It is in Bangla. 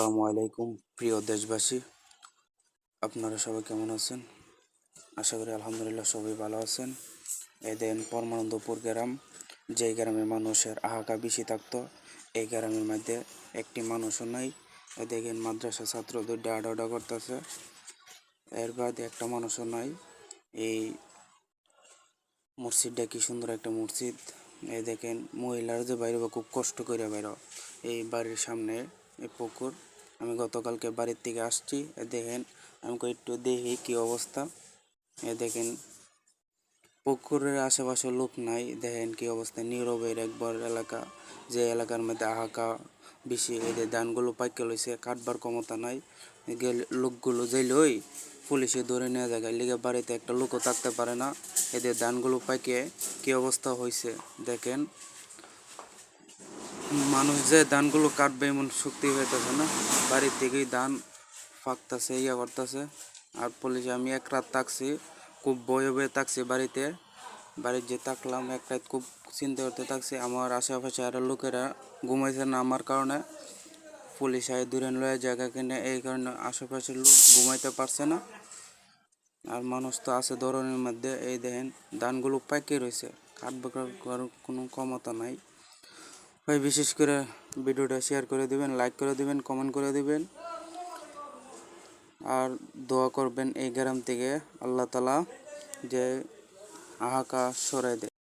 আসসালামু আলাইকুম, প্রিয় দেশবাসী। আপনারা সবাই কেমন আছেন? আশা করি আলহামদুলিল্লাহ সবাই ভালো আছেন। এদিন পরমানন্দপুর গ্রাম, যে গ্রামে মানুষের আহাকা বেশি থাকতো, এই গ্রামের মধ্যে একটি মানুষও নাই। এ দেখেন মাদ্রাসা ছাত্র দুইটা আডাউডা করতেছে। এর বাদে একটা মানুষও নাই। এই মসজিদটা কি সুন্দর একটা মসজিদ। এই দেখেন মহিলারা যে বাইরে খুব কষ্ট করে বাইরে। এই বাড়ির সামনে এই পুকুর। আমি গতকালকে বাড়ির থেকে আসছি। দেখেন আমি একটু দেখি কি অবস্থা। এ দেখেন, পুকুরের আশেপাশে লোক নাই। দেখেন কি অবস্থা, নীরবের একবার এলাকা, যে এলাকার মধ্যে আহাকা বেশি এদের ধানগুলো পাইকে লইছে, কাটবার ক্ষমতা নাই। গেল, লোকগুলো যাইলই পুলিশে ধরে নেওয়া যায় লিগে বাড়িতে একটা লোকও থাকতে পারে না। এদের ধানগুলো পাইকে, কি অবস্থা হয়েছে দেখেন। মানুষ যে ধানগুলো কাটবে এমন শক্তি হইতেছে না। বাড়ির থেকেই ধান ফাঁকতেছে ইয়ে করতেছে। আর পুলিশ, আমি এক রাত থাকছি, খুব বয়ে বয়ে থাকছি বাড়িতে। বাড়ির যে থাকলাম, এক রাত খুব চিন্তা করতে থাকছি। আমার আশেপাশে আরও লোকেরা ঘুমাইছে না আমার কারণে। পুলিশ আয় দূরে লয়ে জায়গা কিনে, এই কারণে আশেপাশের লোক ঘুমাইতে পারছে না। আর মানুষ তো আছে ধরনের মধ্যে। এই দেখেন, ধানগুলো পাইকে রয়েছে কাটবে কোনো ক্ষমতা নাই। ভাই, বিশেষ করে ভিডিওটা শেয়ার করে দিবেন লাইক করে দিবেন কমেন্ট করে দিবেন। আর দোয়া করবেন এই গ্রাম থেকে আল্লাহ তালা যে আহাকা সরাই দেয়।